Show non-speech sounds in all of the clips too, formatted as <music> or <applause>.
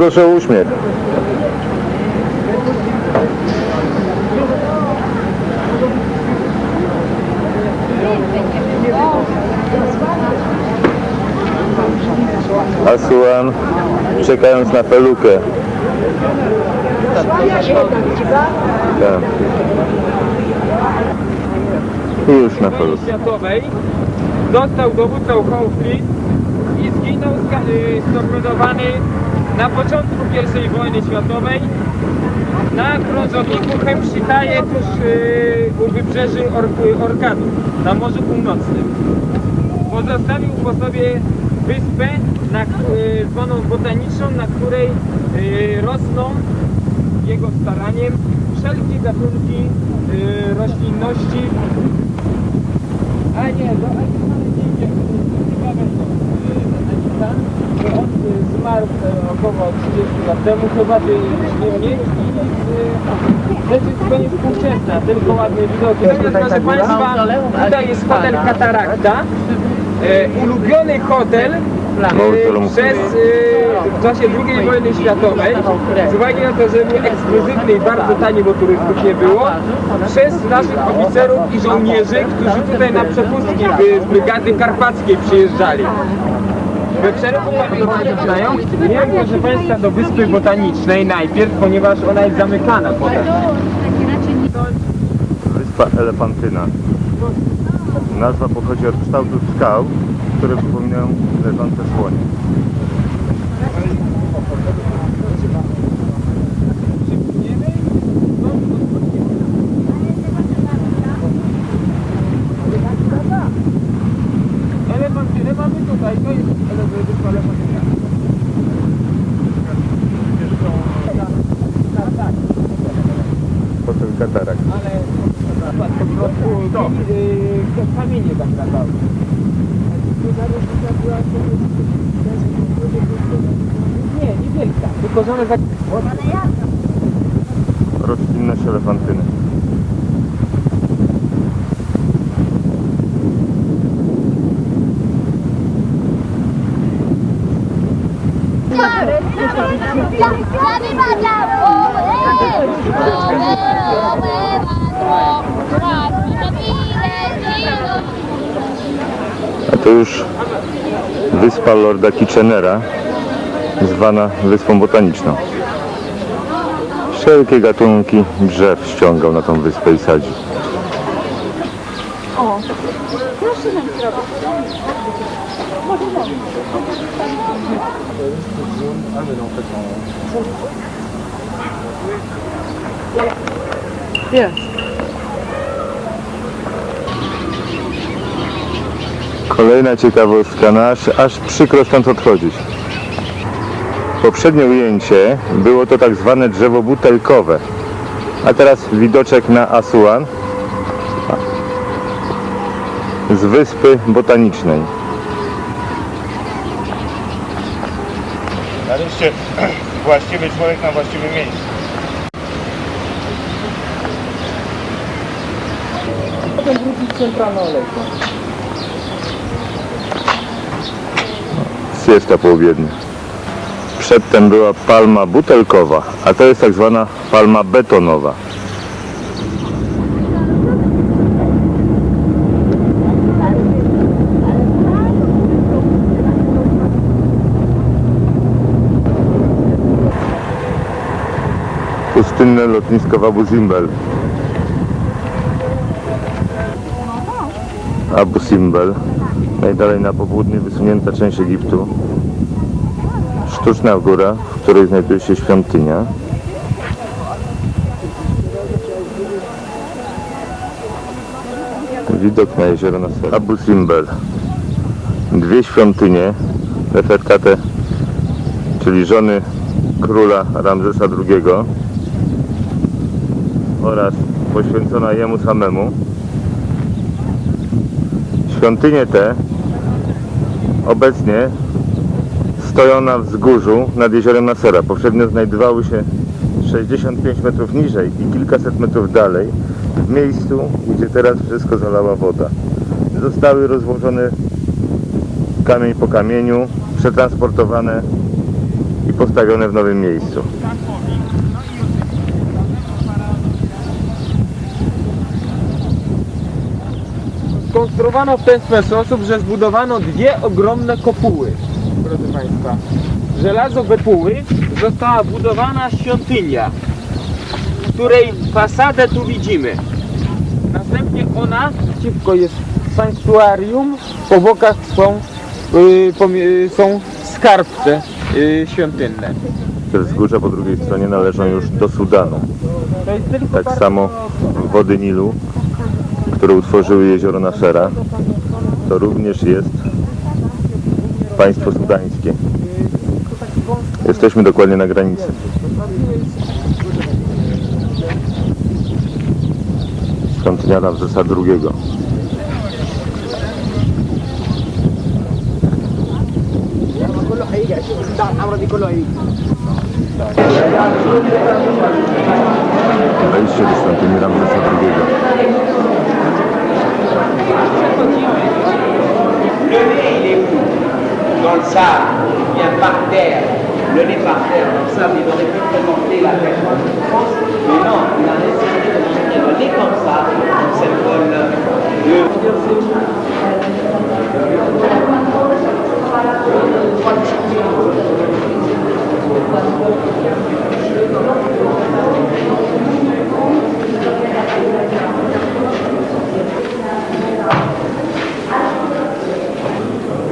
Proszę o uśmiech. Asuan, czekając na pelukę. Tak. I już na pelukę. światowej dostał dowódcą konflikt i zginął y, storpedowany na początku I wojny światowej na krążowniku Hemshitaje tuż y, u wybrzeży Or- Orkadu na Morzu Północnym. Pozostawił po sobie wyspę na, y, zwaną botaniczną, na której y, rosną jego staraniem wszelkie gatunki y, roślinności a nie, no a nie mamy zdjęcie. Ciekawe to. Y, że on y, zmarł y, około 30 lat temu, chyba że nie mniej i y, rzecz jest zupełnie współczesna, tylko ładne widoki. Natomiast proszę Państwa, tutaj jest hotel Katarakta, y, ulubiony hotel y, przez y, w czasie II wojny światowej. Z uwagi na to, że był ekskluzywny i bardzo tani, bo turystów nie było przez naszych oficerów i żołnierzy, którzy tutaj na przepustki z brygady karpackiej przyjeżdżali. We znają, nie proszę Państwa do Wyspy Botanicznej najpierw, ponieważ ona jest zamykana potem. Wyspa Elefantyna. Nazwa pochodzi od kształtu skał, które przypominają leżące słonie. Elefantynę mamy tutaj, to jest ele- Wyspa Elefantyna. Tak, tak, Hotel Katarakt. ale po prostu kamienie tam latały. Nie, niewielka, tylko że one tak... Roślinność elefantyny. A to już wyspa Lorda Kitchenera, zwana Wyspą Botaniczną. Wszelkie gatunki drzew ściągał na tą wyspę i sadził. Kolejna ciekawostka, aż, aż przykro stąd odchodzić. Poprzednie ujęcie było to tak zwane drzewo butelkowe, a teraz widoczek na Asuan z wyspy botanicznej. Właściwy człowiek na właściwym miejscu. Potem wrócić centralną alejką. Siesta połowiednia. Przedtem była palma butelkowa, a to jest tak zwana palma betonowa. Pustynne lotnisko Abu Simbel. Abu Simbel, najdalej na południe wysunięta część Egiptu. Sztuczna góra, w której znajduje się świątynia. Widok na jezioro Nasser. Abu Simbel. Dwie świątynie, Neferkate, czyli żony króla Ramzesa II oraz poświęcona jemu samemu. Świątynie te obecnie stoją na wzgórzu nad jeziorem Nasera. Poprzednio znajdowały się 65 metrów niżej i kilkaset metrów dalej, w miejscu, gdzie teraz wszystko zalała woda. Zostały rozłożone kamień po kamieniu, przetransportowane i postawione w nowym miejscu. Skonstruowano w ten sposób, że zbudowano dwie ogromne kopuły, proszę Państwa. Żelazo wepuły została budowana świątynia, której fasadę tu widzimy. Następnie ona, przeciwko jest sanktuarium, po bokach są, y, pomie- y, są skarbce y, świątynne. Te wzgórza po drugiej stronie należą już do Sudanu. Tak samo wody Nilu, które utworzyły jezioro Naszera, to również jest państwo sudańskie. Jesteśmy dokładnie na granicy. Świątyniana Wrzesza drugiego. Wejście do świątyni Ramzesa II. Il vient par terre, le nez par terre, le sable, il aurait pu présenter la tête en France, mais non, il a décidé de montrer le nez comme ça, comme symbole de...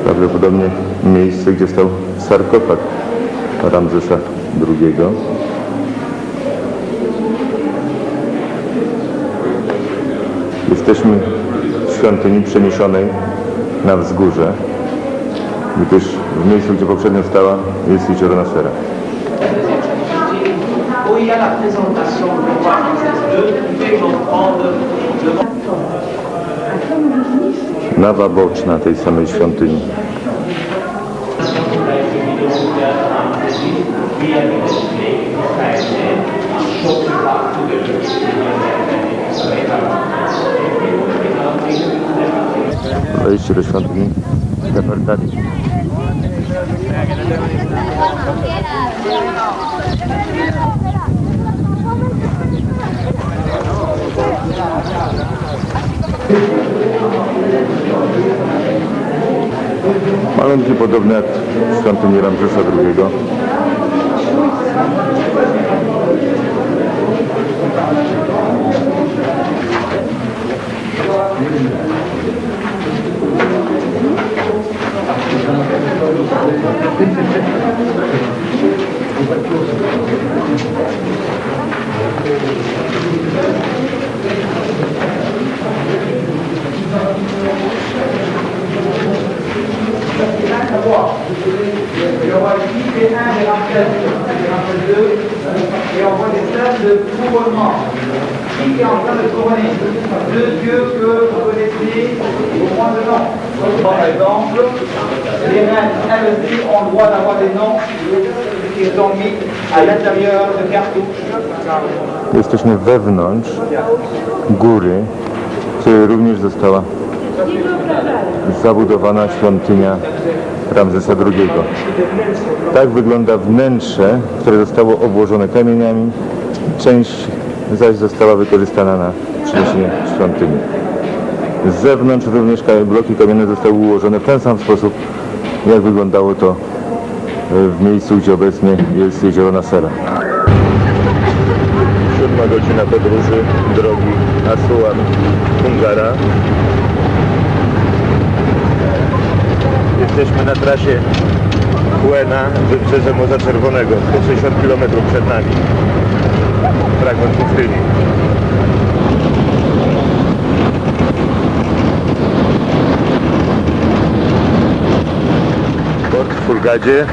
Prawdopodobnie miejsce, gdzie stał sarkofag Ramzesa II. Jesteśmy w świątyni przeniesionej na wzgórze, gdyż w miejscu, gdzie poprzednio stała, jest jezioro Nasera. Y Nawa boczna tej samej świątyni. Wejście do świątyni Nefertari. Malunki podobne jak w świątyni Ramzesa II. Et on voit ici c'est un des Ramsès, des Ramsès II, et on voit des stades de couronnement. Qui est en train de couronner? Deux dieux que vous connaissez au moins de nom. Par exemple, les reines, elles aussi, ont le droit d'avoir des noms qu'ils ont mis à l'intérieur de cartouches. Jesteśmy wewnątrz góry, w której również została zabudowana świątynia Ramzesa II. Tak wygląda wnętrze, które zostało obłożone kamieniami. Część zaś została wykorzystana na przeniesienie świątyni. Z zewnątrz również bloki kamienne zostały ułożone w ten sam sposób, jak wyglądało to e, w miejscu, gdzie obecnie jest jezioro Nasera. Siódma godzina podróży drogi Asuan-Hungara. Jesteśmy na trasie Huena, wybrzeże Morza Czerwonego, 160 km przed nami. Fragment pustyni. Port w Fulgadzie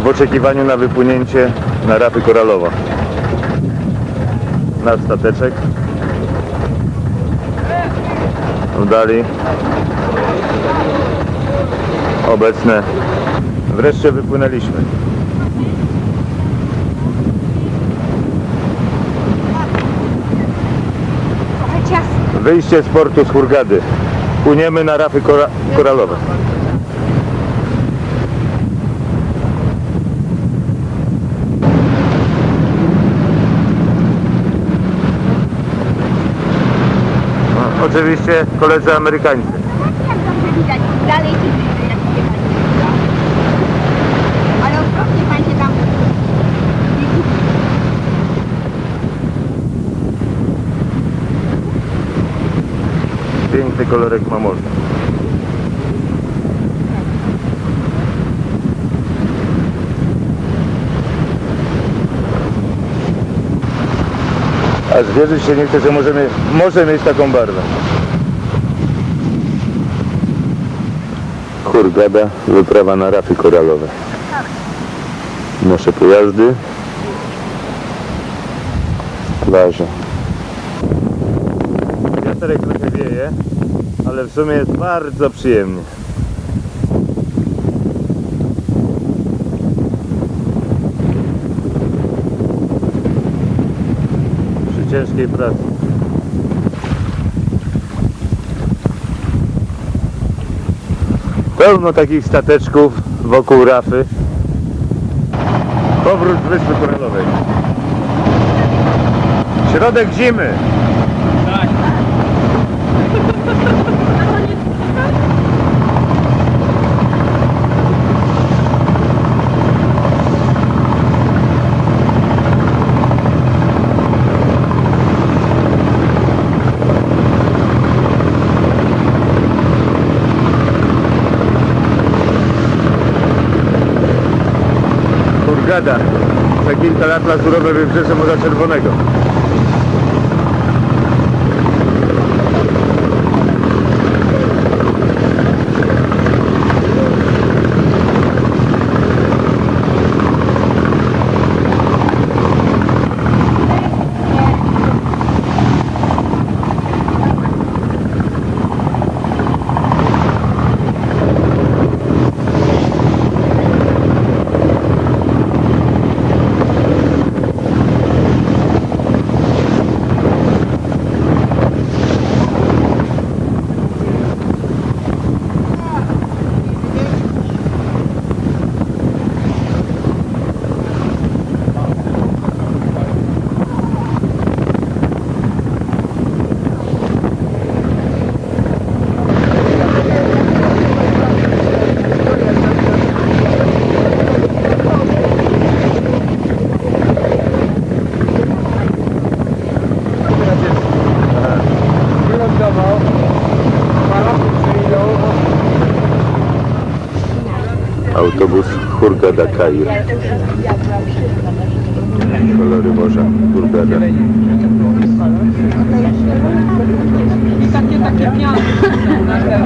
w oczekiwaniu na wypłynięcie na rafy koralowe. Nasz stateczek. Dali obecne. Wreszcie wypłynęliśmy. Wyjście z portu z Hurgady. Płyniemy na rafy kora koralowe. Oczywiście koledzy Amerykańcy. Dalej Piękny kolorek ma morze. Aż wierzyć się nie chce, że możemy, może mieć taką barwę. Hurgada, wyprawa na rafy koralowe. Nasze pojazdy. Plaża. Wiaterek trochę wieje, ale w sumie jest bardzo przyjemnie. Przy ciężkiej pracy. Pełno takich stateczków wokół rafy. Powrót z Wyspy Koralowej. Środek zimy. <laughs> Hurgada. Za kilka lat lazurowe wybrzeże Morza Czerwonego. Autobus Hurgada Kair. Kolory morza Hurgada. I takie, takie miasto.